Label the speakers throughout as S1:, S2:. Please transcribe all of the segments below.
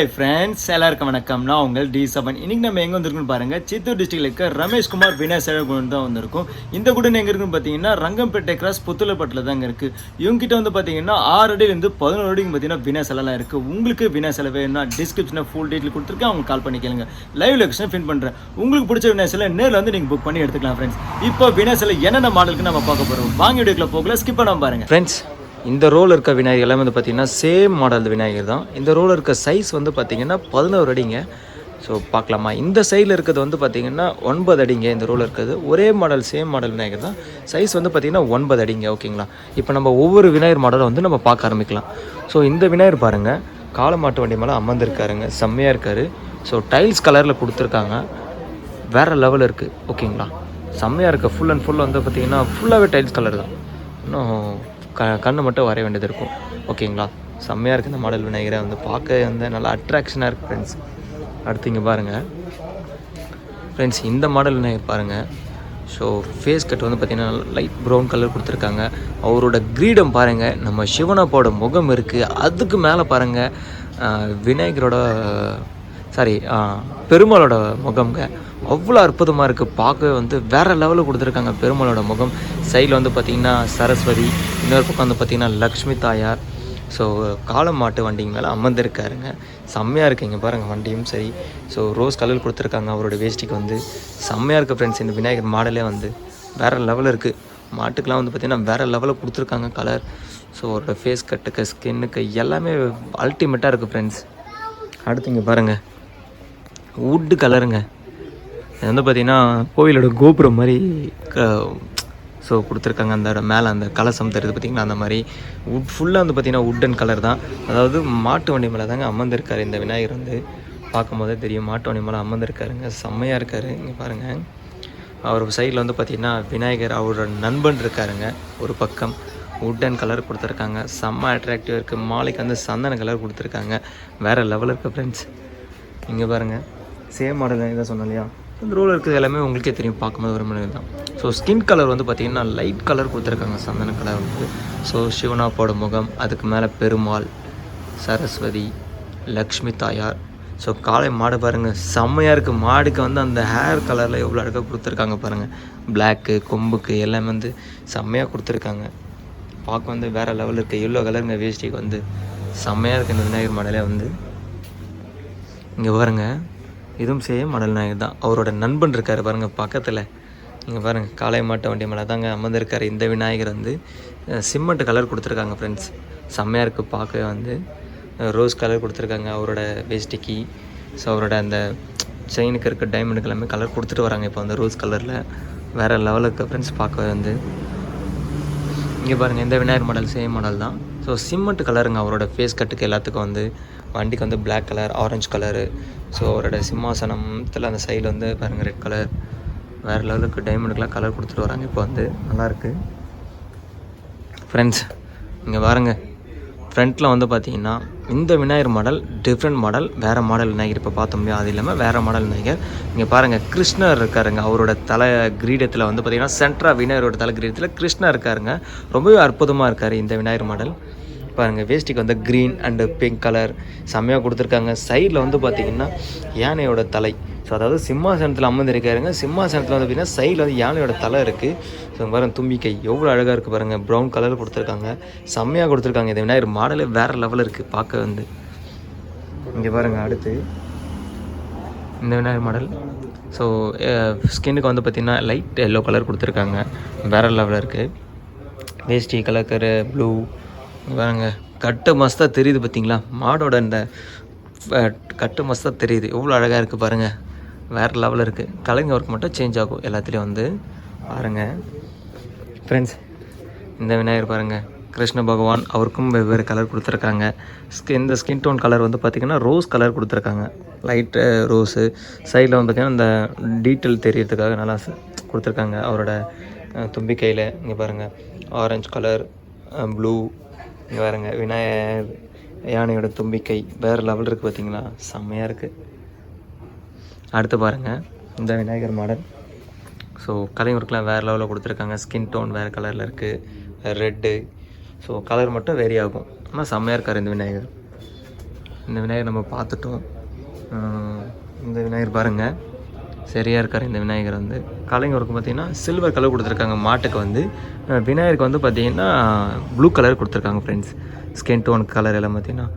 S1: Hi friends எல்லாருக்கும் வணக்கம் நான் உங்கள் டி செவன் இன்னைக்கு நம்ம எங்கே வந்திருக்கோம்னு பாருங்க. சித்தூர் டிஸ்ட்ரிக்ட்ல இருக்க ரமேஷ்குமார் வினய் சேழகுடன் தான் வந்திருக்கும். இந்த குடன் எங்கே இருக்குன்னு பார்த்தீங்கன்னா ரங்கம்பேட்டை கிராஸ் புத்துலப்பட்டில் தாங்க இருக்கு. இவங்ககிட்ட வந்து பார்த்தீங்கன்னா ஆறு அடியிலேருந்து பதினோரு அடிக்கு பார்த்தீங்கன்னா வினா செலலாம் இருக்குது உங்களுக்கு வினா செலவு வேணும்னா டிஸ்கிரிப்ஷனில் ஃபுல் டீட்டெயில் கொடுத்துருக்கேன். அவங்க கால் பண்ணி கேளுங்க. லைவ் லொக்கேஷன் ஃபின் பண்ணுறேன் உங்களுக்கு பிடிச்ச வினய் சிலை நேரில் வந்து நீங்கள் புக் பண்ணி எடுத்துக்கலாம் ஃப்ரெண்ட்ஸ் இப்போ வினா செலவு என்னென்ன மாடலுக்கு நம்ம பார்க்க போகிறோம் வாங்கி வீடியோக்குள்ள போகல ஸ்கிப் பண்ணாமல் பாருங்க. ஃப்ரெண்ட்ஸ் இந்த ரோல் இருக்க விநாயகர் எல்லாமே வந்து பார்த்தீங்கன்னா சேம் மாடல் விநாயகர் தான். இந்த ரோல் இருக்க சைஸ் வந்து பார்த்தீங்கன்னா பதினோரு அடிங்க. ஸோ பார்க்கலாமா? இந்த சைடில் இருக்கிறது வந்து பார்த்தீங்கன்னா ஒன்பது அடிங்க இந்த ரோல் இருக்கிறது. ஒரே மாடல் சேம் மாடல் விநாயகர் தான். சைஸ் வந்து பார்த்தீங்கன்னா ஒன்பது அடிங்க ஓகேங்களா இப்போ நம்ம ஒவ்வொரு விநாயகர் மாடலை வந்து நம்ம பார்க்க ஆரம்பிக்கலாம். ஸோ இந்த விநாயகர் பாருங்கள் காலமாட்டு வண்டி மேலே அமர்ந்திருக்காருங்க. செம்மையாக இருக்கார். ஸோ டைல்ஸ் கலரில் கொடுத்துருக்காங்க. வேறு லெவல் இருக்குது ஓகேங்களா செம்மையாக இருக்குது ஃபுல் அண்ட் ஃபுல் வந்து பார்த்தீங்கன்னா ஃபுல்லாகவே டைல்ஸ் கலர் தான். இன்னும் க கண்ணு மட்டும் வரைய வேண்டியது இருக்கும். ஓகேங்களா? செம்மையாக இருக்குது இந்த மாடல் விநாயகரை வந்து பார்க்க வந்து நல்லா அட்ராக்ஷனாக இருக்குது ஃப்ரெண்ட்ஸ் அடுத்து இங்கே பாருங்கள் ஃப்ரெண்ட்ஸ் இந்த மாடல் விநாயகர் பாருங்கள் ஸோ ஃபேஸ் கட் வந்து பார்த்திங்கன்னா லைட் ப்ரௌன் கலர் கொடுத்துருக்காங்க. அவரோட கிரீடம் பாருங்கள் நம்ம சிவனப்போட முகம் இருக்குது அதுக்கு மேலே பாருங்கள் விநாயகரோட சாரி பெருமாளோட முகம்ங்க. அவ்வளோ அற்புதமாக இருக்குது பார்க்கவே வந்து வேறு லெவலில் கொடுத்துருக்காங்க பெருமாளோட முகம். சைடில் வந்து பார்த்திங்கன்னா சரஸ்வதி இன்னொரு பக்கம் வந்து பார்த்திங்கன்னா லக்ஷ்மி தாயார். ஸோ காளை மாட்டு வண்டிங்க மேலே அமர்ந்திருக்காருங்க. செம்மையாக இருக்குது இங்கே பாருங்கள் வண்டியும் சரி. ஸோ ரோஸ் கலர் கொடுத்துருக்காங்க அவரோட வேஷ்டிக்கு வந்து. செம்மையாக இருக்குது ஃப்ரெண்ட்ஸ் இந்த விநாயகர் மாடலே வந்து. வேறு லெவலில் இருக்குது மாட்டுக்கெலாம் வந்து பார்த்திங்கன்னா வேறு லெவலில் கொடுத்துருக்காங்க கலர் ஸோ அவரோட ஃபேஸ் கட்டுக்கு ஸ்கின்னுக்கு எல்லாமே அல்டிமேட்டாக இருக்குது ஃப்ரெண்ட்ஸ் அடுத்து இங்கே பாருங்கள் வுட்டு கலருங்க. இது வந்து பார்த்திங்கன்னா கோவிலோட கோபுரம் மாதிரி க ஸோ கொடுத்துருக்காங்க. அந்த மேலே அந்த கலசம் தருது பார்த்திங்களா அந்த மாதிரி உட் ஃபுல்லாக வந்து பார்த்திங்கன்னா உட்டன் கலர் தான். அதாவது மாட்டு வண்டி மேலே தாங்க அமர்ந்திருக்காரு இந்த விநாயகர் வந்து. பார்க்கும்போதே தெரியும் மாட்டு வண்டி மேலே அமர்ந்திருக்காருங்க. செம்மையாக இருக்கார். இங்கே பாருங்கள் அவர் சைடில் வந்து பார்த்திங்கன்னா விநாயகர் அவரோட நண்பன் இருக்காருங்க. ஒரு பக்கம் உட்டன் கலர் கொடுத்துருக்காங்க. செம்ம அட்ராக்டிவாக இருக்குது மாலைக்கு வந்து சந்தன கலர் கொடுத்துருக்காங்க. வேறு லெவலில் இருக்குது ஃப்ரெண்ட்ஸ் இங்கே பாருங்கள் சேம் மாடல் தான் சொன்னேன் இல்லையா? இந்த ரோல் இருக்கிறது எல்லாமே உங்களுக்கே தெரியும் பார்க்கும்போது ஒரு மணி தான். ஸோ ஸ்கின் கலர் வந்து பார்த்திங்கன்னா லைட் கலர் கொடுத்துருக்காங்க சந்தன கலர் வந்து. ஸோ சிவனாப்போட முகம் அதுக்கு மேலே பெருமாள் சரஸ்வதி லக்ஷ்மி தாயார். ஸோ காளை மாடு பாருங்கள் செம்மையாக இருக்குது மாடுக்கு வந்து அந்த ஹேர் கலரில் எவ்வளோ அழகாக கொடுத்துருக்காங்க பாருங்கள் பிளாக்கு கொம்புக்கு எல்லாமே வந்து செம்மையாக கொடுத்துருக்காங்க. பார்க்க வந்து வேறு லெவலில் இருக்குது எல்லோ கலருங்க வேஷ்டிக்கு வந்து செம்மையாக இருக்குது இந்த விநாயகர் மாடலே வந்து. இங்கே பாருங்கள் இதுவும் சேம் மணல் நாயகர் தான். அவரோட நண்பன் இருக்கார் பாருங்கள் பக்கத்தில். இங்கே பாருங்கள் காளை மாட்டை வண்டி மேலே தாங்க அமர்ந்திருக்கார். இந்த விநாயகர் வந்து சிமெண்ட் கலர் கொடுத்துருக்காங்க ஃப்ரெண்ட்ஸ் செம்மையாக இருக்குது பார்க்கவே வந்து. ரோஸ் கலர் கொடுத்துருக்காங்க அவரோட வேஸ்டிக்கு ஸோ அவரோட அந்த செயினுக்கு இருக்க டைமண்டுக்கு எல்லாமே கலர் கொடுத்துட்டு வராங்க இப்போ வந்து ரோஸ் கலரில் வேறு லெவலுக்கு ஃப்ரெண்ட்ஸ் பார்க்கவே வந்து. இங்கே பாருங்கள் இந்த விநாயகர் மாடல் சேம் மாடல் தான். ஸோ சிமெண்ட் கலருங்க அவரோட ஃபேஸ் கட்டுக்கு எல்லாத்துக்கும் வந்து வண்டிக்கு வந்து black colour orange colour so அவரோட சிம்மாசனத்தில் அந்த சைடில் வந்து பாருங்கள் ரெட் கலர் வேறு லெவலுக்கு டைமண்டுக்கெலாம் கலர் கொடுத்துட்டு வராங்க. இப்போ வந்து நல்லாயிருக்கு ஃப்ரெண்ட்ஸ் இங்கே பாருங்க. ஃப்ரண்ட்டில் வந்து பார்த்தீங்கன்னா இந்த விநாயகர் மாடல் டிஃப்ரெண்ட் மாடல் வேறு மாடல் விநாயகர் இப்போ பார்த்த முடியும். அது இல்லாமல் வேறு மாடல் விநாயகர். இங்கே பாருங்கள் கிருஷ்ணர் இருக்காருங்க. அவரோட தலை கிரீடத்தில் வந்து பார்த்தீங்கன்னா சென்ட்ரா விநாயகரோட தலை கிரீடத்தில் கிருஷ்ணர் இருக்காருங்க. ரொம்பவே அற்புதமாக இருக்கார் இந்த விநாயகர் மாடல். பாருங்கள் வேஷ்டிக்கு வந்து க்ரீன் அண்டு பிங்க் கலர் செம்மையாக கொடுத்துருக்காங்க. சைடில் வந்து பார்த்தீங்கன்னா யானையோட தலை. ஸோ அதாவது சிம்மாசனத்தில் அமர்ந்திருக்காருங்க. சிம்மாசனத்தில் வந்து பார்த்தீங்கன்னா சைடில் வந்து யானையோட தலை இருக்குது ஸோ பாருங்க தும்பிக்கை. எவ்வளோ அழகாக இருக்குது பாருங்கள் ப்ரௌன் கலர் கொடுத்துருக்காங்க. செம்மையாக கொடுத்துருக்காங்க. இதை விநாயகர் மாடலே வேறு லெவலில் இருக்குது பார்க்க வந்து. இங்கே பாருங்கள் அடுத்து இந்த விநாயகர் மாடல். ஸோ ஸ்கின்னுக்கு வந்து பார்த்திங்கன்னா லைட் எல்லோ கலர் கொடுத்துருக்காங்க. வேறு லெவலில் இருக்குது வேஷ்டி கலர் ப்ளூ பாருங்க கட்டு மஸ்தாக தெரியுது பார்த்தீங்களா மாடோட இந்த கட்டு மஸ்தாக தெரியுது. எவ்வளோ அழகாக இருக்குது பாருங்கள் வேறு லெவலில் இருக்குது கலைஞர் ஒர்க் மட்டும் சேஞ்ச் ஆகும் எல்லாத்துலேயும் வந்து. பாருங்கள் ஃப்ரெண்ட்ஸ் இந்த விநாயகர் பாருங்கள் கிருஷ்ண பகவான் அவருக்கும் வெவ்வேறு கலர் கொடுத்துருக்காங்க. ஸ்கின் இந்த ஸ்கின் டோன் கலர் வந்து பார்த்திங்கன்னா ரோஸ் கலர் கொடுத்துருக்காங்க. லைட்டு ரோஸு சைடில் வந்து பார்த்திங்கன்னா இந்த டீட்டெயில் தெரியறதுக்காக நல்லா கொடுத்துருக்காங்க. அவரோட தும்பிக்கையில். இங்கே பாருங்கள் ஆரஞ்சு கலர் ப்ளூ இங்கே பாருங்க விநாயகர் யானையோட தும்பிக்கை. வேறு லெவல் இருக்குது பார்த்தீங்களா செம்மையாக இருக்குது அடுத்து பாருங்கள் இந்த விநாயகர் மாடல் ஸோ கலைஞருக்குலாம் வேறு லெவலில் கொடுத்துருக்காங்க. ஸ்கின் டோன் வேறு கலரில் இருக்குது ரெட்டு ஸோ கலர் மட்டும் வேரி ஆகும். ஆனால் செம்மையாக இருக்கார் இந்த விநாயகர். இந்த விநாயகர் நம்ம பார்த்துட்டோம். இந்த விநாயகர் பாருங்கள் சரியாக இருக்கார் இந்த விநாயகர் வந்து. கலைஞருக்கு பார்த்தீங்கன்னா சில்வர் கலர் கொடுத்துருக்காங்க மாட்டுக்கு வந்து. விநாயகருக்கு வந்து பார்த்தீங்கன்னா ப்ளூ கலர் கொடுத்துருக்காங்க ஃப்ரெண்ட்ஸ் ஸ்கின் டோன் கலர் எல்லாம் பார்த்தீங்கன்னா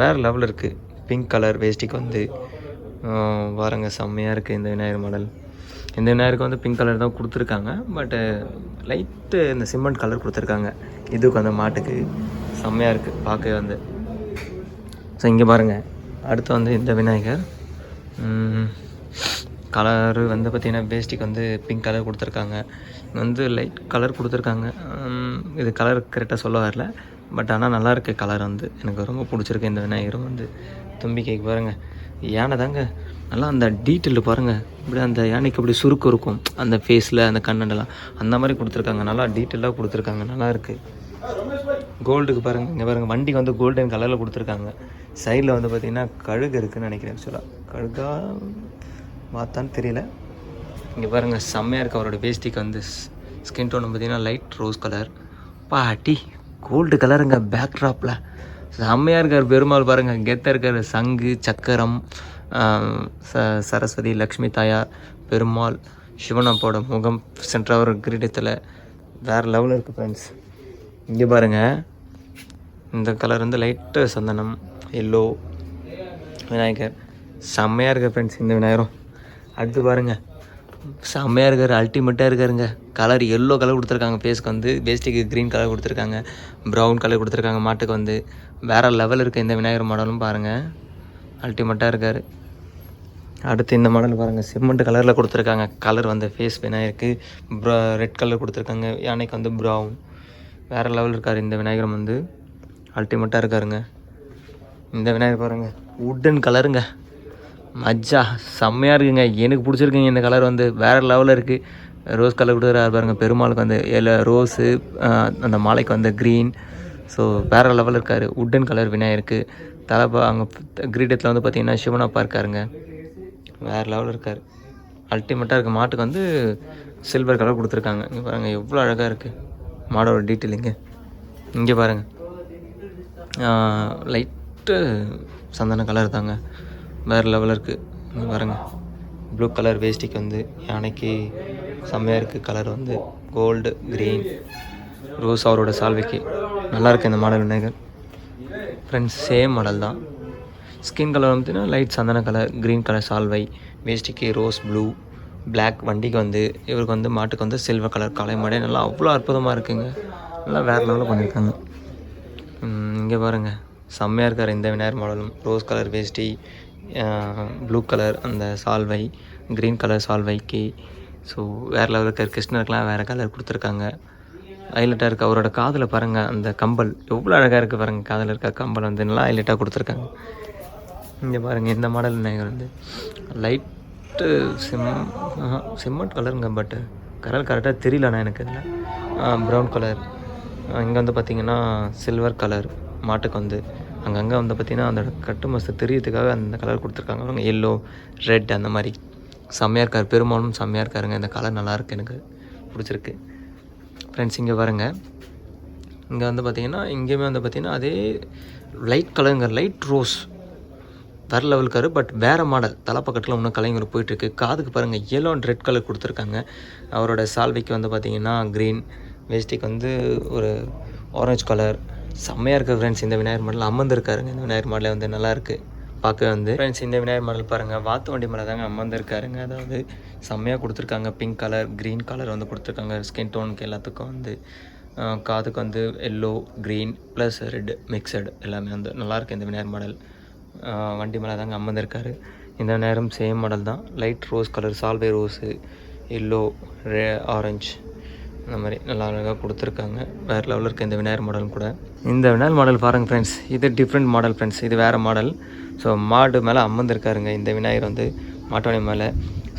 S1: வேறு லெவலில் இருக்குது பிங்க் கலர் வேஸ்டிக்கு வந்து. பாருங்க செம்மையாக இருக்குது இந்த விநாயகர் மாடல் இந்த விநாயகருக்கு வந்து பிங்க் கலர் தான் கொடுத்துருக்காங்க. பட்டு லைட்டு இந்த சிமெண்ட் கலர் கொடுத்துருக்காங்க. இதுக்கு அந்த மாட்டுக்கு செம்மையாக இருக்குது பார்க்கவே வந்து. ஸோ இங்கே பாருங்கள் அடுத்து வந்து இந்த விநாயகர். கலரு வந்து பார்த்திங்கன்னா பேஸ்டிக் வந்து பிங்க் கலர் கொடுத்துருக்காங்க. வந்து லைட் கலர் கொடுத்துருக்காங்க. இது கலர் கரெக்டாக சொல்ல வரல. பட் ஆனால் நல்லாயிருக்கு கலர் வந்து. எனக்கு ரொம்ப பிடிச்சிருக்கு இந்த விநாயகரும் வந்து. தும்பி கேக் பாருங்கள் யானை தாங்க. நல்லா அந்த டீட்டெயில் பாருங்கள் இப்படி அந்த யானைக்கு அப்படி சுருக்கம் இருக்கும். அந்த ஃபேஸில் அந்த கண்ணண்டெல்லாம் அந்த மாதிரி கொடுத்துருக்காங்க. நல்லா டீட்டெயிலாக கொடுத்துருக்காங்க. நல்லா இருக்குது கோல்டுக்கு பாருங்கள் இங்கே பாருங்கள் வண்டிக்கு வந்து கோல்டன் கலரில் கொடுத்துருக்காங்க. சைடில் வந்து பார்த்திங்கன்னா கழுகு இருக்குதுன்னு நினைக்கிறேன். ஆக்சுவலாக கழுகா பார்த்தான்னு தெரியல. இங்கே பாருங்கள் செம்மையாக இருக்குது அவரோட வேஸ்டிக்கு வந்து. ஸ்கின் டோன் பார்த்தீங்கன்னா லைட் ரோஸ் கலர் பாட்டி கோல்டு கலருங்க பேக்ட்ராப்பில் செம்மையாக இருக்கார் பெருமாள் பாருங்கள் கெத்தாக இருக்கார்? சங்கு சக்கரம் ச சரஸ்வதி லக்ஷ்மி தாயார் பெருமாள் சிவனப்போட முகம் சென்றாக ஒரு கிரீடத்தில். வேறு லெவலில் இருக்குது ஃப்ரெண்ட்ஸ் இங்கே பாருங்கள் இந்த கலர் வந்து லைட்டு சந்தனம் எல்லோ விநாயகர். செம்மையாக இருக்க ஃப்ரெண்ட்ஸ் இந்த விநாயகரும். அடுத்து பாருங்கள் செம்மையாக இருக்கார் அல்டிமேட்டாக இருக்காருங்க. கலர் எல்லோ கலர் கொடுத்துருக்காங்க. ஃபேஸ்க்கு வந்து வேஸ்டிக்கு க்ரீன் கலர் கொடுத்துருக்காங்க. ப்ரௌன் கலர் கொடுத்துருக்காங்க மாட்டுக்கு வந்து. வேறு லெவல் இருக்குது இந்த விநாயகர் மாடலும் பாருங்கள் அல்டிமேட்டாக இருக்கார். அடுத்து இந்த மாடல் பாருங்கள் சிமெண்ட் கலரில் கொடுத்துருக்காங்க. கலர் வந்து ஃபேஸ் விநாயகருக்கு. ப்ரா ரெட் கலர் கொடுத்துருக்காங்க. யானைக்கு வந்து ப்ரௌன் வேறு லெவல் இருக்கார் இந்த விநாயகரம் வந்து. அல்டிமேட்டாக இருக்காருங்க. இந்த விநாயகர் பாருங்கள் உட்டன் கலருங்க மஜ்ஜா செம்மையாக இருக்குங்க. எனக்கு பிடிச்சிருக்குங்க இந்த கலர் வந்து. வேறு லெவலில் இருக்குது ரோஸ் கலர் கொடுக்குறாரு. பாருங்கள் பெருமாளுக்கு வந்து எல ரோஸு அந்த மாலைக்கு வந்து க்ரீன் ஸோ வேறு லெவலில் இருக்கார். உட்டன் கலர் விநாயகருக்கு. தலைப்பா அங்கே கிரீடத்தில் வந்து பார்த்திங்கன்னா சிவனப்பா இருக்காருங்க வேறு லெவலில் இருக்கார். அல்டிமேட்டாக இருக்க மாட்டுக்கு வந்து சில்வர் கலர் கொடுத்துருக்காங்க. இங்கே பாருங்கள் எவ்வளோ அழகாக இருக்குது மாடோட டீட்டெயிலிங்க இங்கே பாருங்கள் லைட்டு சந்தன கலர் தாங்க. வேறு லெவலில் இருக்குது இங்கே ப்ளூ கலர் வேஸ்டிக்கு வந்து யானைக்கு செம்மையாக இருக்குது கலர் வந்து கோல்டு க்ரீன் ரோஸ் அவரோட சால்வைக்கு நல்லாயிருக்கு இந்த model Vinayagar. Friends same model தான். ஸ்கின் கலர் வந்து லைட் சந்தன கலர் க்ரீன் கலர் சால்வை வேஸ்டிக்கு ரோஸ் ப்ளூ பிளாக் வண்டிக்கு வந்து இவருக்கு வந்து மாட்டுக்கு வந்து சில்வர் கலர் காலை மாடே நல்லா அவ்வளோ அற்புதமாக இருக்குங்க. நல்லா வேறு லெவலில் பண்ணியிருக்காங்க. இங்கே பாருங்கள் செம்மையாக இருக்கார் இந்த விநாயகர் மாடலும் ரோஸ் கலர் வேஷ்டி ப்ளூ கலர் அந்த சால்வை க்ரீன் கலர் சால்வைக்கு. ஸோ வேறு லெவலில் இருக்கார் கிருஷ்ணருக்கெலாம் வேறு கலர் கொடுத்துருக்காங்க. ஹைலைட்டாக இருக்குது அவரோட காதில் பாருங்கள் அந்த கம்பல். எவ்வளோ அழகாக இருக்குது பாருங்கள் காதில் இருக்க கம்பல் வந்து நல்லா ஹைலைட்டாக கொடுத்துருக்காங்க. இங்கே பாருங்கள் இந்த மாடல் விநாயகர் வந்து. லைட்டு சிம் சிம்மட் கலருங்க பட்டு கலர் கரெக்டாக தெரியலண்ணா எனக்கு இதில். ப்ரௌன் கலர் இங்கே வந்து பார்த்திங்கன்னா சில்வர் கலர் மாட்டுக்கு வந்து. அங்கங்கே வந்து பார்த்திங்கன்னா அந்த கட்டு மஸ்து தெரியறதுக்காக அந்த கலர் கொடுத்துருக்காங்க. அவங்க எல்லோ ரெட் அந்த மாதிரி. செம்மையாக இருக்கார். பெரும்பாலும் செம்மையாக இருக்காருங்க. இந்த கலர் நல்லாயிருக்கு எனக்கு. பிடிச்சிருக்கு. ஃப்ரெண்ட்ஸ் இங்கே பாருங்க. இங்கே வந்து பார்த்திங்கன்னா இங்கேயுமே வந்து பார்த்திங்கன்னா அதே லைட் கலருங்க லைட் ரோஸ் வேறு லெவல் பட் வேறு மாடல் தலைப்பக்கத்தில் இன்னும் கலைஞர் போயிட்டுருக்கு. காதுக்கு பாருங்கள் எல்லோ அண்ட் ரெட் கலர் கொடுத்துருக்காங்க. அவரோட சால்வைக்கு வந்து பார்த்திங்கன்னா க்ரீன் வேஸ்டிக்கு வந்து ஒரு ஆரஞ்சு கலர் செம்மையாக இருக்குது ஃப்ரெண்ட்ஸ் இந்த விநாயகர் மாடல் அமர்ந்துருக்காருங்க. இந்த விநாயகர் மாடலே வந்து நல்லாயிருக்கு பார்க்க வந்து ஃப்ரெண்ட்ஸ் இந்த விநாயகர் மாடல் பாருங்கள் வாத்து வண்டி மேலே தாங்க அமர்ந்துருக்காருங்க. அதாவது செம்மையாக கொடுத்துருக்காங்க. பிங்க் கலர் க்ரீன் கலர் வந்து கொடுத்துருக்காங்க. ஸ்கின் டோனுக்கு எல்லாத்துக்கும் வந்து காதுக்கு வந்து yellow green plus red mixed எல்லாமே வந்து நல்லாயிருக்கு இந்த விநாயகர் மாடல். வண்டி மேலே தாங்க அமர்ந்திருக்காரு. இந்த நேரம் சேம் மாடல் தான். லைட் ரோஸ் கலர் சால்வே ரோஸு எல்லோ ரே ஆரஞ்சு இந்த மாதிரி நல்லா அழகாக கொடுத்துருக்காங்க. வேறு லெவலில் இருக்க இந்த விநாயகர் மாடலும் கூட. இந்த விநாயகர் மாடல் பாருங்கள் ஃப்ரெண்ட்ஸ் இது டிஃப்ரெண்ட் மாடல் ஃப்ரெண்ட்ஸ் இது வேறு மாடல் ஸோ மாடு மேலே அமர்ந்திருக்காருங்க. இந்த விநாயகர் வந்து மாட்டோடைய மேலே.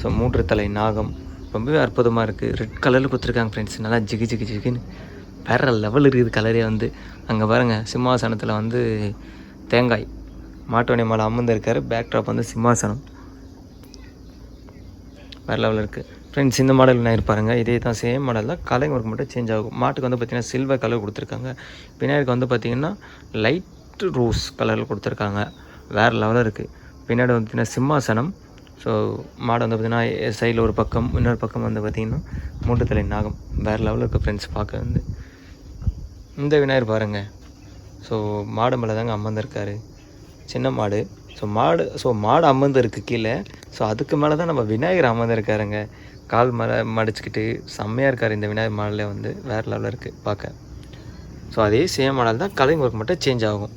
S1: ஸோ மூன்று தலை நாகம். ரொம்பவே அற்புதமாக இருக்குது ரெட் கலரில் கொடுத்துருக்காங்க ஃப்ரெண்ட்ஸ் நல்லா ஜிகி ஜிகி ஜிகின்னு வேறு லெவல் இருக்குது கலரே வந்து. அங்கே பாருங்கள் சிம்மாசனத்தில் வந்து தேங்காய். மாட்டோடைய மேலே அமர்ந்திருக்காரு. பேக் ட்ராப் வந்து சிம்மாசனம். வேறு லெவலில் இருக்குது ஃப்ரெண்ட்ஸ் இந்த மாடல் என்ன இருப்பாருங்க. இதே தான் சேம் மாடல் தான் கலர் ஒர்க் மட்டும் சேஞ்ச் ஆகும். மாட்டுக்கு வந்து பார்த்திங்கன்னா சில்வர் கலர் கொடுத்துருக்காங்க. விநாயகருக்கு வந்து பார்த்திங்கன்னா லைட் ரோஸ் கலரில் கொடுத்துருக்காங்க. வேறு லெவலில் இருக்குது பின்னாடி வந்து பார்த்திங்கன்னா சிம்மாசனம். ஸோ மாடு வந்து பார்த்திங்கன்னா சைடில் ஒரு பக்கம் இன்னொரு பக்கம் வந்து பார்த்திங்கன்னா மூட்டுத்தலை நாகம். வேறு லெவலில் இருக்குது ஃப்ரெண்ட்ஸ் பார்க்க வந்து. இந்த விநாயகர் பாருங்கள் ஸோ மாடு மேலே தாங்க அமர்ந்திருக்காரு. சின்ன மாடு. ஸோ மாடு ஸோ மாடு அமர்ந்திருக்கு கீழே. ஸோ அதுக்கு மேலே தான் நம்ம விநாயகர் அமர்ந்திருக்காருங்க. கால் மேலே மடிச்சுக்கிட்டு செம்மையாக இருக்கார் இந்த விநாயகர் மாடலில் வந்து வேறு லெவலில் இருக்குது பார்க்க. ஸோ அதே சேம் மாடல் தான் கலரிங் ஒர்க் மட்டும் சேஞ்ச் ஆகும்.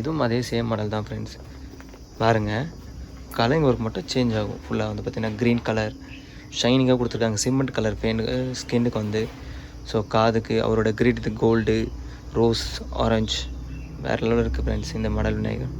S1: இதுவும் அதே சேம் மாடல் தான் ஃப்ரெண்ட்ஸ் பாருங்கள் கலரிங் ஒர்க் மட்டும் சேஞ்ச் ஆகும். ஃபுல்லாக வந்து பார்த்திங்கன்னா க்ரீன் கலர் ஷைனிங்காக கொடுத்துருக்காங்க. சிமெண்ட் கலர் பெயின் ஸ்கின்னுக்கு வந்து. ஸோ காதுக்கு அவரோட கிரீட் கோல்டு ரோஸ் ஆரஞ்சு வேறு லெவலில் இருக்குது ஃப்ரெண்ட்ஸ் இந்த மாடல் விநாயகர்.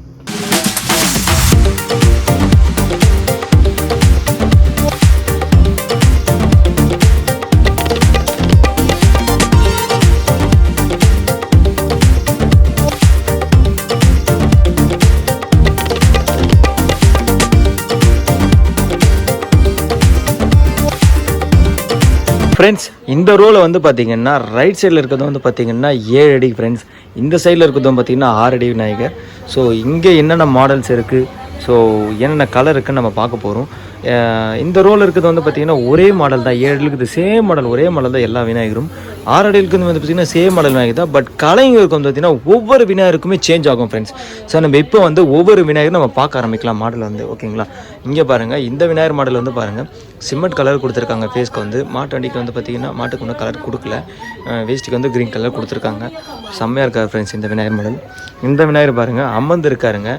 S1: ஃப்ரெண்ட்ஸ் இந்த ரோவில் வந்து பார்த்தீங்கன்னா ரைட் சைடில் இருக்கிறது வந்து பார்த்தீங்கன்னா ஏழு அடி ஃப்ரெண்ட்ஸ் இந்த சைடில் இருக்கிறதும் பார்த்தீங்கன்னா ஆறு அடி விநாயகர். ஸோ இங்கே என்னென்ன மாடல்ஸ் இருக்குது ஸோ என்னென்ன கலர் இருக்குன்னு நம்ம பார்க்க போகிறோம் இந்த ரோல் இருக்கிறது வந்து பார்த்தீங்கன்னா ஒரே மாடல் தான். ஏழு இருக்குது. சேம் மாடல் ஒரே மாடல் தான் எல்லா விநாயகரும். ஆறு அடிகளுக்கு வந்து பார்த்தீங்கன்னா சேம் மாடல் விநாயகர் தான். பட் கலைஞருக்கு வந்து பார்த்தீங்கன்னா ஒவ்வொரு விநாயகருக்குமே சேஞ்ச் ஆகும் ஃப்ரெண்ட்ஸ் ஸோ நம்ம இப்போ வந்து ஒவ்வொரு விநாயகரும் நம்ம பார்க்க ஆரம்பிக்கலாம். மாடல் வந்து ஓகேங்களா இங்கே பாருங்கள் இந்த விநாயகர் மாடல் வந்து பாருங்கள் சிமெண்ட் கலர் கொடுத்துருக்காங்க. ஃபேஸ்க்கு வந்து மாட்டு வண்டிக்கு வந்து பார்த்தீங்கன்னா மாட்டுக்கு ஒன்றும் கலர் கொடுக்கல. வேஸ்ட்டுக்கு வந்து க்ரீன் கலர் கொடுத்துருக்காங்க. செம்மையாக இருக்கார் ஃப்ரெண்ட்ஸ் இந்த விநாயகர் மாடல் இந்த விநாயகர் பாருங்கள் அமர்ந்து இருக்காருங்க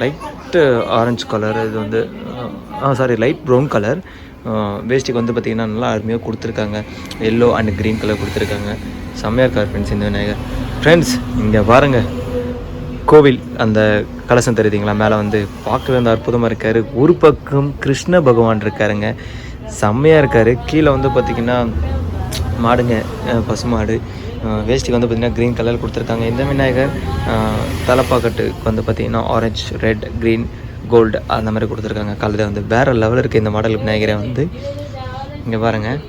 S1: லைட்டு ஆரஞ்சு கலர் இது வந்து சாரி லைட் ப்ரௌன் கலர் வேஷ்டிக்கு வந்து பார்த்திங்கன்னா நல்லா அருமையாக கொடுத்துருக்காங்க. எல்லோ அண்ட் க்ரீன் கலர் கொடுத்துருக்காங்க. செம்மையாக இருக்கார் ஃப்ரெண்ட்ஸ் இந்த விநாயகர். ஃப்ரெண்ட்ஸ் இங்கே பாருங்கள் கோவில் அந்த கலசம் தெரியுதுங்களா? மேலே வந்து பார்க்கவே வந்து அற்புதமாக இருக்கார். ஒரு பக்கம் கிருஷ்ண பகவான் இருக்காருங்க. செம்மையாக இருக்கார். கீழே வந்து பார்த்திங்கன்னா மாடுங்க பசுமாடு வேஷ்டிக்கு வந்து பார்த்திங்கன்னா க்ரீன் கலர் கொடுத்துருக்காங்க. இந்த விநாயகர் தலைப்பாக்கட்டுக்கு வந்து பார்த்திங்கன்னா ஆரஞ்சு ரெட் க்ரீன் கோல்டு அந்த மாதிரி கொடுத்துருக்காங்க. கலர் வந்து வேறு லெவலில் இருக்குது இந்த மாடல் விநாயகரை வந்து. இங்கே பாருங்கள்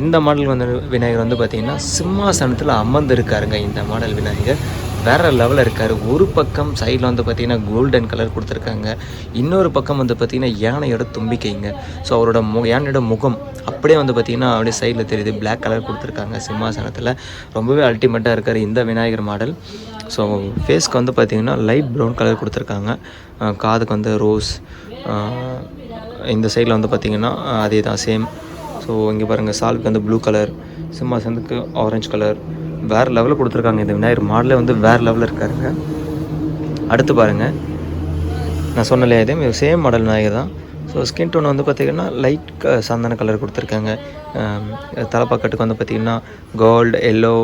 S1: இந்த மாடல் வந்து விநாயகர் வந்து பார்த்தீங்கன்னா சிம்மாசனத்தில் அமர்ந்து இருக்காருங்க இந்த மாடல் விநாயகர். வேற லெவலில் இருக்கார். ஒரு பக்கம் சைடில் வந்து பார்த்தீங்கன்னா கோல்டன் கலர் கொடுத்துருக்காங்க. இன்னொரு பக்கம் வந்து பார்த்தீங்கன்னா யானையோட தும்பிக்கைங்க. ஸோ அவரோட மு யானையோட முகம் அப்படியே வந்து பார்த்தீங்கன்னா அப்படியே சைடில் தெரியுது. பிளாக் கலர் கொடுத்துருக்காங்க சிம்மாசனத்தில். ரொம்பவே அல்டிமேட்டாக இருக்கார் இந்த விநாயகர் மாடல். ஸோ ஃபேஸ்க்கு வந்து பார்த்தீங்கன்னா லைட் ப்ரௌன் கலர் கொடுத்துருக்காங்க. காதுக்கு வந்து ரோஸ் இந்த சைடில் வந்து பார்த்தீங்கன்னா அதே தான் சேம் ஸோ இங்கே பாருங்கள் சால்வுக்கு வந்து ப்ளூ கலர் சிம்மாசனத்துக்கு ஆரஞ்சு கலர் வேறு லெவலில் கொடுத்துருக்காங்க இந்த விநாயகர். மாடலே வந்து வேறு லெவலில் இருக்காருங்க. அடுத்து பாருங்கள் நான் சொன்னலையே இதே சேம் மாடல் விநாயகர் தான். ஸோ ஸ்கின் டோன் வந்து பார்த்திங்கன்னா லைட் க சந்தன கலர் கொடுத்துருக்காங்க. தலைப்பாக்கட்டுக்கு வந்து பார்த்திங்கன்னா gold yellow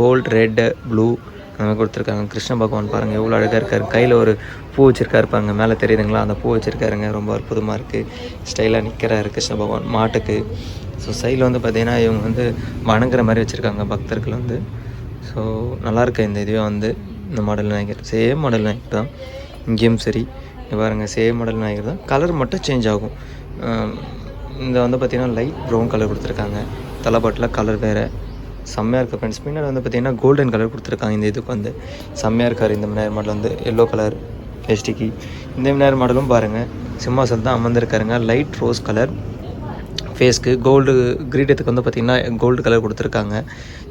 S1: gold red blue அந்த மாதிரி கொடுத்துருக்காங்க. கிருஷ்ண பகவான் பாருங்கள் எவ்வளோ அழகாக இருக்காரு. கையில் ஒரு பூ வச்சுருக்காரு பாருங்கள் மேலே தெரியுதுங்களா? அந்த பூ வச்சுருக்காருங்க. ரொம்ப அற்புதமாக இருக்குது ஸ்டைலாக நிற்கிறாரு கிருஷ்ண பகவான். மாட்டுக்கு. ஸோ சைடில் வந்து பார்த்திங்கன்னா இவங்க வந்து வணங்குற மாதிரி வச்சுருக்காங்க பக்தர்கள் வந்து. ஸோ நல்லாயிருக்கு இந்த இதுவே வந்து. இந்த மாடல் நாயகர். சேம் மாடல் நாயகர் தான். இங்கேயும் சரி. இங்க பாருங்க சேம் மாடல் நாயகர் தான். கலர் மட்டும் சேஞ்ச் ஆகும். இந்த வந்து பார்த்திங்கன்னா லைட் ப்ரௌன் கலர் கொடுத்துருக்காங்க. தலைப்பாட்டில் கலர் வேறு. செம்மையாக இருக்குது ஃப்ரெண்ட்ஸ் பின்னாடி வந்து பார்த்திங்கன்னா கோல்டன் கலர் கொடுத்துருக்காங்க இந்த இதுக்கு வந்து. செம்மையாக இருக்கார் இந்த விநாயகர் மாடல் வந்து. எல்லோ கலர் எஸ்டிக்கு இந்த விநாயகர் மாடலும் பாருங்கள் சிம்மாசன் தான் அமர்ந்திருக்காருங்க. லைட் ரோஸ் கலர் ஃபேஸ்க்கு கோல்டு கிரீடத்துக்கு வந்து பார்த்திங்கன்னா கோல்டு கலர் கொடுத்துருக்காங்க.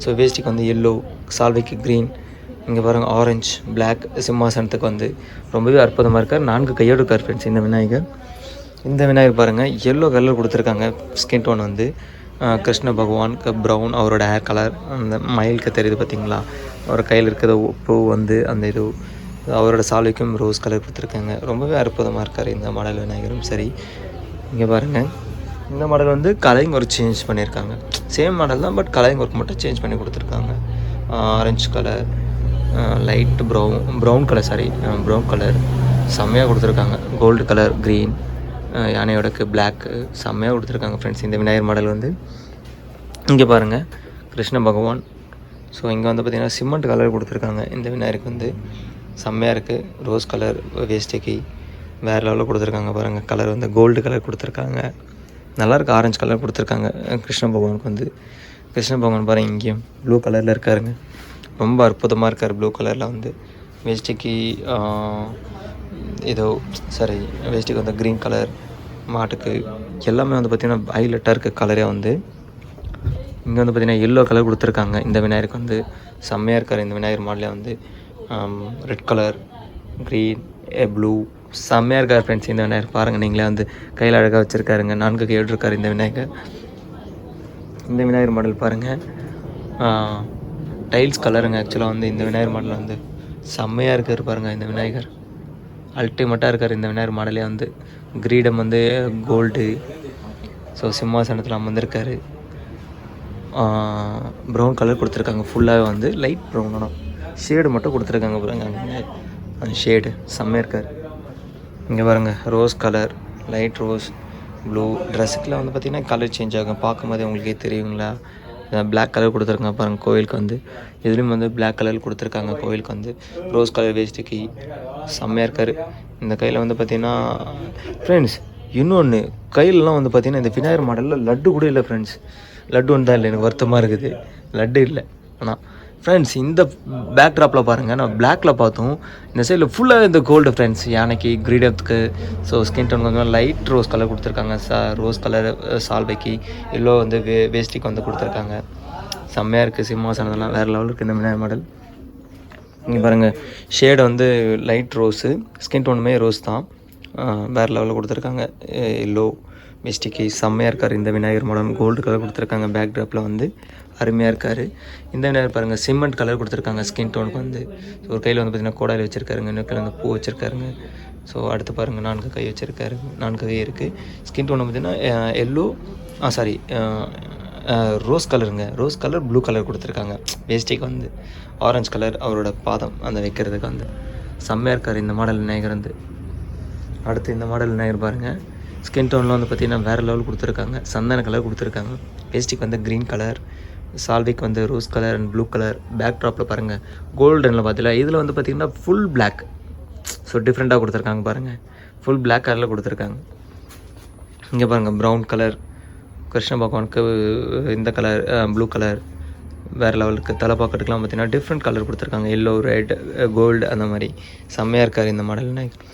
S1: ஸோ வேஷ்டிக்கு வந்து எல்லோ சால்வைக்கு க்ரீன் இங்கே பாருங்கள் ஆரஞ்சு பிளாக் சிம்மாசனத்துக்கு வந்து. ரொம்பவே அற்புதமாக இருக்கார். நான்கு கையோடு இருக்கார் ஃப்ரெண்ட்ஸ் இந்த விநாயகர். இந்த விநாயகர் பாருங்கள் எல்லோ கலர் கொடுத்துருக்காங்க. ஸ்கின் டோன் வந்து. கிருஷ்ண பகவானுக்கு ப்ரௌன் அவரோட ஹேர் கலர் அந்த மயிலுக்கு தெரியுது பார்த்தீங்களா அவர் கையில் இருக்கிற பூ வந்து அந்த இது அவரோட சாலைக்கும் ரோஸ் கலர் கொடுத்துருக்காங்க. ரொம்பவே அற்புதமாக இருக்கார் இந்த மாடல் விநாயகரும். சரி இங்கே பாருங்கள் இந்த மாடல் வந்து கலரிங் ஒர்க் சேஞ்ச் பண்ணியிருக்காங்க. சேம் மாடல் தான் பட் கலரிங் ஒர்க் மட்டும் சேஞ்ச் பண்ணி கொடுத்துருக்காங்க. Orange colour light brown brown colour sorry brown colour செம்மையாக கொடுத்துருக்காங்க. கோல்டு கலர் க்ரீன் யானையோடக்கு பிளாக்கு செம்மையாக கொடுத்துருக்காங்க ஃப்ரெண்ட்ஸ் இந்த விநாயகர் மாடல் வந்து. இங்கே பாருங்கள் கிருஷ்ண பகவான். ஸோ இங்கே வந்து பார்த்திங்கன்னா சிமெண்ட் கலர் கொடுத்துருக்காங்க. இந்த விநாயகருக்கு வந்து செம்மையாக இருக்குது ரோஸ் கலர் வேஸ்டிக்கு வேறு லெவலில் கொடுத்துருக்காங்க பாருங்கள் கலர் வந்து கோல்டு கலர் கொடுத்துருக்காங்க. நல்லாயிருக்கு ஆரஞ்சு கலர் கொடுத்துருக்காங்க. கிருஷ்ண பகவானுக்கு வந்து. கிருஷ்ண பகவான் பாருங்கள் இங்கேயும் ப்ளூ கலரில் இருக்காருங்க. ரொம்ப அற்புதமாக இருக்கார் ப்ளூ கலரில் வந்து.
S2: வேஸ்டிக்கு ஏதோ சாரி வேஷ்டிக்கு வந்து க்ரீன் கலர் மாட்டுக்கு எல்லாமே வந்து பார்த்திங்கன்னா ஹைலைட்டாக இருக்க கலரே வந்து இங்கே வந்து பார்த்திங்கன்னா எல்லோ கலர் கொடுத்துருக்காங்க. இந்த விநாயகருக்கு வந்து செம்மையாக இருக்கார். இந்த விநாயகர் மாடலே வந்து ரெட் கலர் க்ரீன் ப்ளூ செம்மையாக இருக்கார் ஃப்ரெண்ட்ஸ் இந்த விநாயகர் பாருங்கள் நீங்களே வந்து கையில் அழகாக வச்சுருக்காருங்க. நான்கு கையோடு இருக்கார் இந்த விநாயகர். இந்த விநாயகர் மாடல் பாருங்கள் டைல்ஸ் கலருங்க ஆக்சுவலாக வந்து இந்த விநாயகர் மாடல் வந்து செம்மையாக இருக்கார் பாருங்கள் இந்த விநாயகர். அல்டிமேட்டாக இருக்கார் இந்த விநாயகர் மாடலே வந்து. கிரீடம் வந்து கோல்டு. ஸோ சிம்மாசனத்தில் அமர்ந்திருக்காரு. ப்ரௌன் கலர் கொடுத்துருக்காங்க. ஃபுல்லாகவே வந்து லைட் ப்ரௌன் ஆனால் ஷேடு மட்டும் கொடுத்துருக்காங்க பாருங்க அங்கே அந்த ஷேடு செம்மையாக இருக்கார். இங்கே பாருங்க rose colour light rose blue ட்ரெஸ்ஸுக்கெலாம் வந்து பார்த்திங்கன்னா கலர் சேஞ்ச் ஆகும். பார்க்கும்போதே உங்களுக்கே தெரியுங்களா? பிளாக் கலர் கொடுத்துருக்காங்க. பாருங்கள் கோயிலுக்கு வந்து இதுலேயும் வந்து பிளாக் கலர் கொடுத்துருக்காங்க கோயிலுக்கு வந்து. ரோஸ் கலர் வேஸ்ட்டுக்கு செம்மையாக இருக்கார். இந்த கையில் வந்து பார்த்திங்கன்னா ஃப்ரெண்ட்ஸ் இன்னொன்று கையிலலாம் வந்து பார்த்திங்கன்னா இந்த விநாயகர் மாடலில் லட்டு கூட இல்லை ஃப்ரெண்ட்ஸ் லட்டு ஒன்று தான் இல்லை எனக்கு வருத்தமாக இருக்குது. லட்டு இல்லை. ஆனால் ஃப்ரெண்ட்ஸ் இந்த பேக் ட்ராப்பில் பாருங்கள் நான் பிளாக்ல பார்த்தோம். இந்த சைடில் ஃபுல்லாக இந்த கோல்டு ஃப்ரெண்ட்ஸ் யானைக்கு கிரீடத்துக்கு. ஸோ ஸ்கின் டோன் கொஞ்சம் லைட் ரோஸ் கலர் கொடுத்துருக்காங்க. சா ரோஸ் கலர் சால்வைக்கு. எல்லோ வந்து வே வேஸ்டிக்கு வந்து கொடுத்துருக்காங்க. செம்மையாக இருக்குது சிம்மாசனம்லாம் வேறு லெவலில் இருக்குது இந்த விநாயகர் மாடல் இங்கே பாருங்கள் ஷேடு வந்து லைட் ரோஸு ஸ்கின் டோனுமே ரோஸ் தான். வேறு லெவலில் கொடுத்துருக்காங்க. எல்லோ மிஸ்டிக்கு செம்மையாக இருக்கார் இந்த விநாயகர் மாடல் கோல்டு கலர் கொடுத்துருக்காங்க பேக் ட்ராப்பில் வந்து. அருமையாக இருக்கார். இந்த நேரம் பாருங்கள் சிமெண்ட் கலர் கொடுத்துருக்காங்க ஸ்கின் டோனுக்கு வந்து. ஒரு கையில் வந்து பார்த்திங்கன்னா கோடாயில் வச்சுருக்காருங்க இன்னொரு கையில் வந்து பூ வச்சுருக்காருங்க. ஸோ அடுத்து பாருங்கள் நான்கு கை வச்சுருக்காரு நான்கு கை இருக்குது ஸ்கின் டோன் பார்த்திங்கன்னா எல்லோ ஆ சாரி ரோஸ் கலருங்க ரோஸ் கலர் ப்ளூ கலர் கொடுத்துருக்காங்க. வேஸ்டிக்கு வந்து. ஆரஞ்சு கலர் அவரோட பாதம் அந்த வைக்கிறதுக்கு வந்து. செம்மையாக இருக்கார் இந்த மாடல் விநாயகர் வந்து. அடுத்து இந்த மாடல் விநாயகர் பாருங்கள் ஸ்கின் டோனில் வந்து பார்த்திங்கன்னா வேறு லெவல் கொடுத்துருக்காங்க. சந்தன கலர் கொடுத்துருக்காங்க. வேஸ்டிக்கு வந்து க்ரீன் கலர் சால்விக்கு வந்து rose colour and blue colour back ட்ராப்பில் பாருங்கள் கோல்டனில் பார்த்தீங்களா இதில் வந்து பார்த்திங்கன்னா ஃபுல் பிளாக் ஸோ டிஃப்ரெண்ட்டாக கொடுத்துருக்காங்க பாருங்கள் ஃபுல் பிளாக் கலரில் கொடுத்துருக்காங்க. இங்கே பாருங்கள் ப்ரௌன் கலர் கிருஷ்ண பகவானுக்கு இந்த கலர் ப்ளூ கலர் வேறு லெவலுக்கு தலை பாக்கெட்டுக்கெலாம் பார்த்தீங்கன்னா டிஃப்ரெண்ட் கலர் கொடுத்துருக்காங்க. எல்லோ ரெட் கோல்டு அந்த மாதிரி. செம்மையாக இருக்கார் இந்த மாடல் விநாயகர்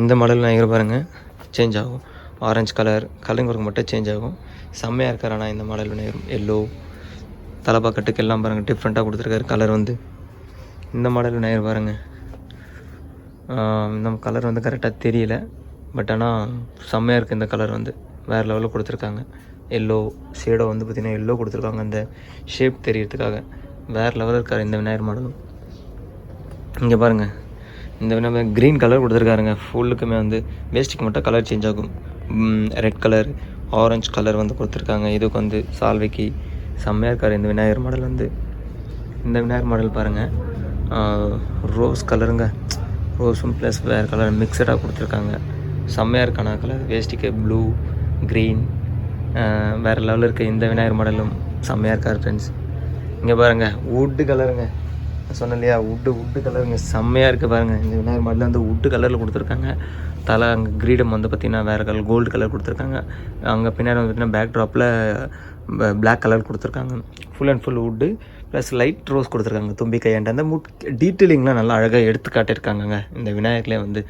S2: இந்த மாடல் விநாயகர் பாருங்கள் சேஞ்ச் ஆகும். ஆரஞ்சு கலர் கலைஞருக்கு மட்டும் சேஞ்ச் ஆகும். செம்மையாக இருக்கார் ஆனால் இந்த மாடல் விநாயகர் எல்லோ தலைப்பாக்கட்டுக்கு எல்லாம் பாருங்கள் டிஃப்ரெண்ட்டாக கொடுத்துருக்காரு கலர் வந்து. இந்த மாடல் விநாயகர் பாருங்கள் நம்ம இந்த கலர் வந்து கரெக்டாக தெரியல. பட் ஆனால் செம்மையாக இருக்குது இந்த கலர் வந்து. வேறு லெவலில் கொடுத்துருக்காங்க. எல்லோ ஷேடோ வந்து பார்த்திங்கன்னா எல்லோ கொடுத்துருக்காங்க அந்த ஷேப் தெரியறதுக்காக. வேறு லெவலில் இருக்கார் இந்த விநாயகர் மாடலும் இங்கே பாருங்கள் இந்த விநாயகர் க்ரீன் கலர் கொடுத்துருக்காருங்க. ஃபுல்லுக்குமே வந்து வேஸ்ட்டுக்கு மட்டும் கலர் சேஞ்ச் ஆகும். ரெட் கலர் ஆரஞ்சு கலர் வந்து கொடுத்துருக்காங்க. இதுக்கு வந்து சால்வைக்கு செம்மையாக இருக்கார். இந்த விநாயகர் மாடல் வந்து இந்த விநாயகர் மாடல் பாருங்கள் ரோஸ் கலருங்க ரோஸும் ப்ளஸ் வேறு கலர் மிக்சடாக கொடுத்துருக்காங்க. செம்மையாக இருக்கான கலர் வேஸ்டிக்கு ப்ளூ க்ரீன் வேறு லெவலில் இருக்க இந்த விநாயகர் மாடலும் செம்மையாக இருக்கார் ஃப்ரெண்ட்ஸ் இங்கே பாருங்கள் வுட்டு கலருங்க சொன்னேன் இல்லையா? வுட்டு வுட்டு கலருங்க செம்மையாக இருக்குது பாருங்கள் இந்த விநாயகர் மாடலில் வந்து வுட்டு கலரில் கொடுத்துருக்காங்க. தலை அங்கே கிரீடம் வந்து பார்த்திங்கன்னா வேறு கலர் கோல்டு கலர் கொடுத்துருக்காங்க. அங்கே பின்னாடி வந்து பார்த்திங்கன்னா பேக் ட்ராப்பில் பிளாக் கலர் கொடுத்துருக்காங்க. Full and full wood plus light rose கொடுத்துருக்காங்க தும்பி கையாண்ட. அந்த முட் டீட்டெயிலிங்லாம் நல்லா அழகாக எடுத்து காட்டியிருக்காங்கங்க. இந்த விநாயகர்லேயே வந்து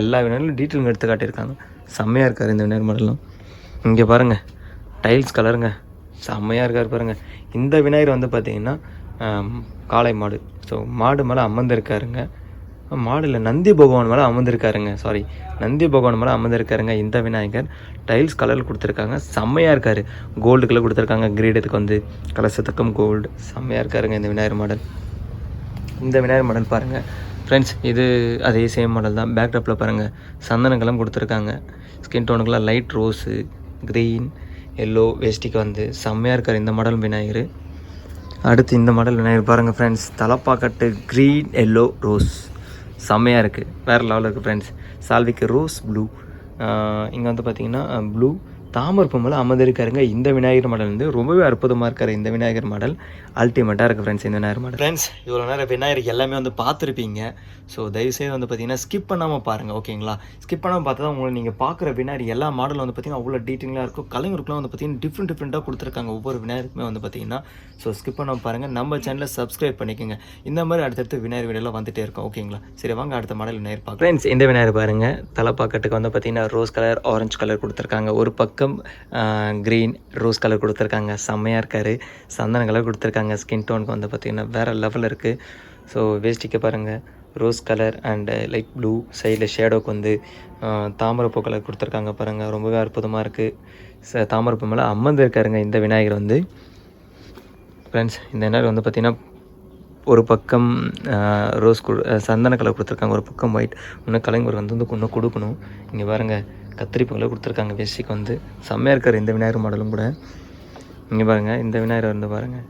S2: எல்லா விநாயகரும் டீட்டெயிலிங் எடுத்து காட்டியிருக்காங்க. செம்மையாக இருக்கார் இந்த விநாயகர் மாடலாம் இங்கே பாருங்கள் டைல்ஸ் கலருங்க செம்மையாக இருக்கார் பாருங்கள் இந்த விநாயகர் வந்து பார்த்தீங்கன்னா காளை மாடு. ஸோ மாடு மேலே அமர்ந்திருக்காருங்க. மாடலில் நந்தி பகவான் மேலே அமர்ந்திருக்காருங்க. சாரி நந்தி பகவான் மேலே அமர்ந்திருக்காருங்க இந்த விநாயகர். டைல்ஸ் கலர் கொடுத்துருக்காங்க. செம்மையாக இருக்கார். கோல்டு கலர் கொடுத்துருக்காங்க. கிரீடத்துக்கு வந்து கலசத்துக்கும் கோல்டு செம்மையாக இருக்காருங்க இந்த விநாயகர் மாடல். இந்த விநாயகர் மாடல் பாருங்கள் ஃப்ரெண்ட்ஸ் இது அதே சேம் மாடல் தான். பேக்டப்பில் பாருங்கள் சந்தனங்களும் கொடுத்துருக்காங்க. ஸ்கின் டோனுக்கெல்லாம் லைட் ரோஸு க்ரீன் எல்லோ வேஷ்டிக்கு வந்து செம்மையாக இருக்கார் இந்த மாடல் விநாயகர். அடுத்து இந்த மாடல் விநாயகர் பாருங்கள் ஃப்ரெண்ட்ஸ் தலப்பாக்கட்டு க்ரீன் எல்லோ ரோஸ் செம்மையாக இருக்குது வேறு லெவலில் இருக்குது ஃப்ரெண்ட்ஸ் சால்விக்கு ரோஸ் ப்ளூ இங்கே வந்து பார்த்தீங்கன்னா ப்ளூ தாமரை பொம்மல் அமர்ந்திருக்காருங்க. இந்த விநாயகர் மாடல் வந்து ரொம்பவே அற்புதமாக இருக்காரு இந்த விநாயகர் மாடல். அல்டிமேட்டாக இருக்குது ஃப்ரெண்ட்ஸ் இந்த விநாயகர் மாடல். ஃப்ரெண்ட்ஸ் இவ்வளோ நேரம் விநாயகர் எல்லாமே வந்து பார்த்துருப்பீங்க. ஸோ தயவுசெய்து வந்து பார்த்தீங்கன்னா ஸ்கிப் பண்ணாமல் பாருங்கள் ஓகேங்களா ஸ்கிப் பண்ணாமல் பார்த்தா தான் உங்களை நீங்கள் பார்க்குற விநாயகர் எல்லா மாடலும் வந்து பார்த்தீங்கன்னா அவ்வளோ டீட்டெயிலாக இருக்கும். கலைஞருக்குலாம் வந்து பார்த்தீங்கன்னா டிஃப்ரெண்ட் டிஃப்ரெண்ட்டாக கொடுத்துருக்காங்க. ஒவ்வொரு விநாயகருக்குமே வந்து பார்த்தீங்கன்னா ஸோ ஸ்கிப் பண்ணாமல் பாருங்கள் நம்ம சேனலை சப்ஸ்கிரைப் பண்ணிக்கோங்க. இந்த மாதிரி அடுத்தடுத்து விநாயகர் வீடியோலாம் வந்துட்டே இருக்கும் ஓகேங்களா சரி வாங்க அடுத்த மாடல் விநாயகர் பார்க்கலாம். ஃப்ரெண்ட்ஸ் இந்த விநாயகர் பாருங்கள் தலைப்பாக்கட்டுக்கு வந்து பார்த்தீங்கன்னா ரோஸ் கலர் ஆரஞ்சு கலர் கொடுத்துருக்காங்க. ஒரு பக்கம் க்ரீன் ரோஸ் கலர் கொடுத்துருக்காங்க. செம்மையாக இருக்காரு. சந்தன கலர் கொடுத்துருக்காங்க. ஸ்கின் டோனுக்கு வந்து பார்த்தீங்கன்னா வேறு லெவலில் இருக்குது ஸோ வேஷ்டிக்க பாருங்கள் rose colour and light blue சைடில் ஷேடோக்கு வந்து தாமரைப்பூ கலர் கொடுத்துருக்காங்க பாருங்கள் ரொம்பவே அற்புதமாக இருக்குது ச தாமரைப்பூ மேலே அம்மந்து இருக்காருங்க இந்த விநாயகர் வந்து. ஃப்ரெண்ட்ஸ் இந்த விநாயகர் வந்து பார்த்திங்கன்னா ஒரு பக்கம் ரோஸ் கு சந்தன கலர் கொடுத்துருக்காங்க. ஒரு பக்கம் ஒயிட் இன்னும் கலைஞர் வந்து வந்து இன்னும் கொடுக்கணும். இங்கே பாருங்கள் கத்திரி கொடுத்துருக்காங்க. வேஷ்டிக்கு வந்து செம்மையாக இருக்கார் இந்த விநாயகர் மாடலும் கூட. இங்கே பாருங்கள் இந்த விநாயகர் வந்து பாருங்கள்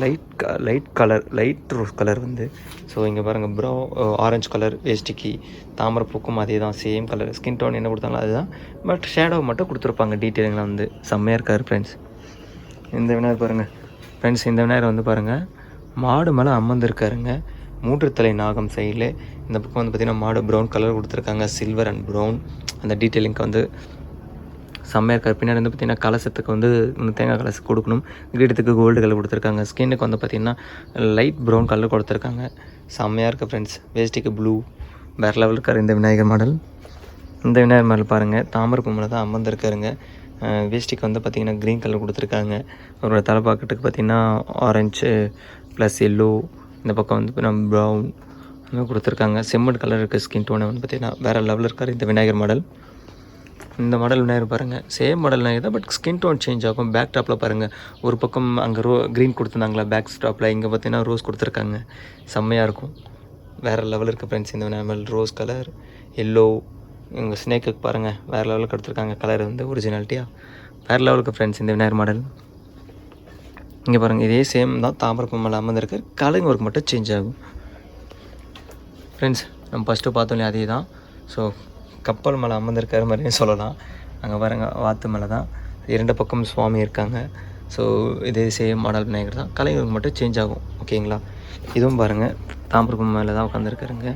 S2: லைட் க light colour light rose colour வந்து. ஸோ இங்கே பாருங்கள் ப்ரோ ஆரஞ்சு கலர் வேஷ்டிக்கு தாமரை பூக்கும் அதே தான் சேம் கலர் ஸ்கின் டோன் என்ன கொடுத்தாங்களோ அதுதான். பட் ஷேடோ மட்டும் கொடுத்துருப்பாங்க டீட்டெயிலிங்லாம் வந்து. செம்மையாக இருக்கார் ஃப்ரெண்ட்ஸ் இந்த விநாயகர் பாருங்கள் ஃப்ரெண்ட்ஸ் இந்த விநாயகர் வந்து பாருங்கள் மாடு மேலே அமர்ந்துருக்காருங்க. மூன்றுத்தலை நாகம் சைடில் இந்த பக்கம் வந்து பார்த்திங்கன்னா மாடு ப்ரௌன் கலர் கொடுத்துருக்காங்க. சில்வர் அண்ட் ப்ரௌன் அந்த டீட்டெயிலிங்க்கு வந்து செம்மையாக இருக்கார். பின்னாடி வந்து பார்த்திங்கன்னா கலசத்துக்கு வந்து இந்த தேங்காய் கலசு கொடுக்கணும். கிரீடத்துக்கு கோல்டு கலர் கொடுத்துருக்காங்க. ஸ்கின்னுக்கு வந்து பார்த்திங்கன்னா லைட் ப்ரௌன் கலர் கொடுத்துருக்காங்க. செம்மையாக இருக்குது ஃப்ரெண்ட்ஸ் வேஷ்டிக்கு ப்ளூ வேறு லெவல் இருக்கார் இந்த விநாயகர் மாடல். இந்த விநாயகர் மாடல் பாருங்கள் தாமரை பொம்மில் தான் அமர்ந்திருக்காருங்க. வேஸ்டிக்கு வேஷ்டிக்கு வந்து பார்த்திங்கன்னா க்ரீன் கலர் கொடுத்துருக்காங்க. அவரோட தலைப்பாக்கட்டுக்கு பார்த்திங்கன்னா ஆரஞ்சு ப்ளஸ் எல்லோ இந்த பக்கம் வந்து நம்ம ப்ரௌன் மாதிரி கொடுத்துருக்காங்க. செம்மட் கலர் இருக்க ஸ்கின் டோனை வந்து பார்த்திங்கன்னா வேறு லெவலில் இருக்கார் இந்த விநாயகர் மாடல் இந்த மாடல் விநாயகர் பாருங்கள் சேம் மாடல் விநாயகர் தான் பட் ஸ்கின் டோன் சேஞ்ச் ஆகும். பேக் டாப்பில் பாருங்கள் ஒரு பக்கம் அங்கே ரோ க்ரீன் கொடுத்துருந்தாங்களா பேக் ஸ்டாப்பில் இங்கே பார்த்தீங்கன்னா ரோஸ் கொடுத்துருக்காங்க. செம்மையாக இருக்கும். வேறு லெவலில் இருக்குது ஃப்ரெண்ட்ஸ் இந்த விநாயகர் ரோஸ் கலர் எல்லோ இங்கே ஸ்னேக்கு பாருங்கள் வேறு லெவலுக்கு எடுத்துருக்காங்க. கலர் வந்து ஒரிஜினாலிட்டியாக வேறு லெவலுக்கு ஃப்ரெண்ட்ஸ் இந்த விநாயகர் மாடல் இங்கே பாருங்கள் இதே சேம் தான் தாமரப்பூ மேலே அமர்ந்திருக்கு. கலைங்க ஒர்க் மட்டும் சேஞ்ச் ஆகும். ஃப்ரெண்ட்ஸ் நம்ம ஃபஸ்ட்டு பார்த்தோம் அதே தான் ஸோ கப்பல் மேலே அமர்ந்திருக்கிற மாதிரியும் சொல்லலாம். அங்கே பாருங்க வாத்து மேலே தான் இரண்டு பக்கம் சுவாமி இருக்காங்க. ஸோ இதே சேம் மாடல் விநாயகர் தான். கலைஞருக்கு மட்டும் சேஞ்ச் ஆகும் ஓகேங்களா இதுவும் பாருங்கள் தாம்பரப்பு மேலே தான் உட்காந்துருக்காருங்க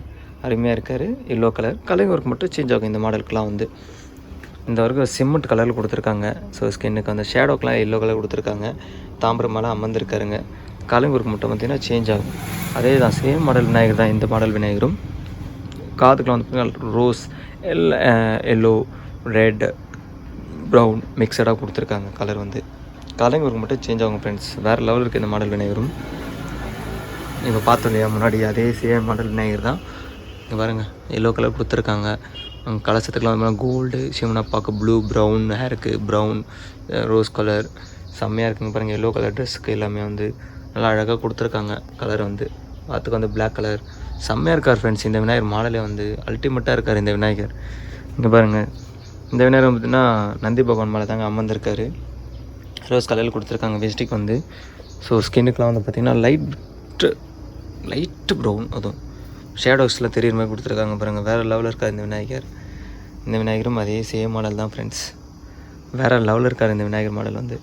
S2: அருமையாக இருக்கார் எல்லோ கலர் கலைஞருக்கு மட்டும் சேஞ்ச் ஆகும் இந்த மாடலுக்குலாம் வந்து. இந்த வரைக்கும் சிமெண்ட் கலரில் கொடுத்துருக்காங்க. ஸோ ஸ்கின்னுக்கு அந்த ஷேடோக்கெலாம் எல்லோ கலர் கொடுத்துருக்காங்க. தாம்பரம் அமர்ந்திருக்காருங்க. கலைஞருக்கு மட்டும் பார்த்தீங்கன்னா சேஞ்ச் ஆகும். அதே தான் சேம் மாடல் விநாயகர் தான் இந்த மாடல் விநாயகரும். காதுக்குலாம் வந்து பார்த்தீங்கன்னா ரோஸ் எல் எல்லோ ரெட் ப்ரௌன் மிக்சடாக கொடுத்துருக்காங்க. கலர் வந்து. கலைஞருக்கு மட்டும் சேஞ்ச் ஆகும் ஃப்ரெண்ட்ஸ் வேறு லெவல் இருக்குது இந்த மாடல் விநாயகரும். இப்போ பார்த்தோம் இல்லையா முன்னாடி அதே சேம் மாடல் விநாயகர் தான். இங்கே பாருங்கள் எல்லோ கலர் கொடுத்துருக்காங்க. அங்க கலசத்துக்குலாம் வந்து கோல்டு சிவனப்பாக்கு ப்ளூ ப்ரௌன் ஹேருக்கு ப்ரௌன் ரோஸ் கலர் செம்மையாக இருக்குங்க பாருங்கள் எல்லோ கலர் ட்ரெஸ்ஸுக்கு எல்லாமே வந்து நல்லா அழகாக கொடுத்துருக்காங்க. கலர் வந்து பார்த்துக்க வந்து பிளாக் கலர் செம்மையாக இருக்கார் ஃப்ரெண்ட்ஸ் இந்த விநாயகர் மாடலே வந்து அல்டிமேட்டாக இருக்கார் இந்த விநாயகர். இங்கே பாருங்கள் இந்த விநாயகர் பார்த்தீங்கன்னா நந்தி பகவான் மேலே தாங்க அமர்ந்திருக்காரு. ரோஸ் கலரில் கொடுத்துருக்காங்க. வேஷ்டிக்கு வந்து. ஸோ ஸ்கின்னுக்குலாம் வந்து பார்த்திங்கன்னா லைட்டு லைட்டு ப்ரௌன் அதுவும் ஷேடோஸில் தெரியுற மாதிரி கொடுத்துருக்காங்க பாருங்கள் வேறு லெவலில் இருக்கார் இந்த விநாயகர். இந்த விநாயகரும் அதே சேம் மாடல் தான் ஃப்ரெண்ட்ஸ் வேறு லெவலில் இருக்கார் இந்த விநாயகர் மாடல் வந்து.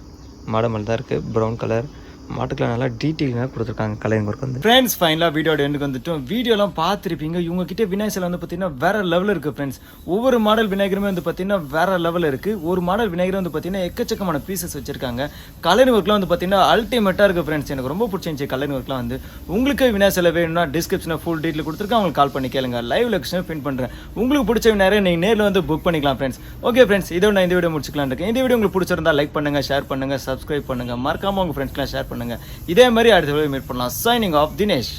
S2: மாடல் மாதிரி தான் இருக்குது ப்ரௌன் கலர் மாட்டுக்கெல்லாம் நல்லா டீட்டெயிலாக கொடுத்துருக்காங்க கலைஞருக்கு வந்து.
S1: ஃப்ரெண்ட்ஸ் ஃபைனலாக வீடியோட எண்டுக்கு வந்துட்டோம். வீடியோலாம் பார்த்துருப்பீங்க. இவங்க கிட்ட விநாயகர் சிலை வந்து பார்த்தீங்கன்னா வேற லெவலில் இருக்குது ஃப்ரெண்ட்ஸ் ஒவ்வொரு மாடல் விநாயகருமே வந்து பார்த்தீங்கன்னா வேற லெவலில் இருக்குது ஒரு மாடல் விநாயகர் வந்து பார்த்தீங்கன்னா எக்கச்சக்கமான பீசஸ் வச்சிருக்காங்க. கலர் ஒர்க்லாம் வந்து பார்த்தீங்கன்னா அல்டிமேட்டாக இருக்குது ஃப்ரெண்ட்ஸ் எனக்கு ரொம்ப பிடிச்சிருந்துச்சி கலைஞர் ஒர்க்லாம் வந்து. உங்களுக்கு விநாயகர் சிலை வேணும்னா டிஸ்கிரிப்ஷனில் ஃபுல் டீட்டெயில் கொடுத்துருக்கேன். அவங்களுக்கு கால் பண்ணி கேளுங்க. லைவ் லொக்கேஷன் பின் பண்ணுறேன் உங்களுக்கு பிடிச்ச விநாயகரை நீங்கள் நேரில் வந்து புக் பண்ணிக்கலாம் ஃப்ரெண்ட்ஸ் ஓகே ஃப்ரெண்ட்ஸ் இதோட நான் இந்த வீடியோ முடிச்சுக்கலாம் இருக்கேன். இந்த வீடியோ உங்களுக்கு பிடிச்சிருந்தா லைக் பண்ணுங்க ஷேர் பண்ணுங்க சப்ஸ்கிரைப் பண்ணுங்கள் மறக்காமல் உங்கள் ஃப்ரெண்ட்ஸ்லாம் ஷேர் பண்ணுங்கள் இதே மாதிரி அடுத்த வீடியோ மீட் பண்ணலாம். Signing off Dinesh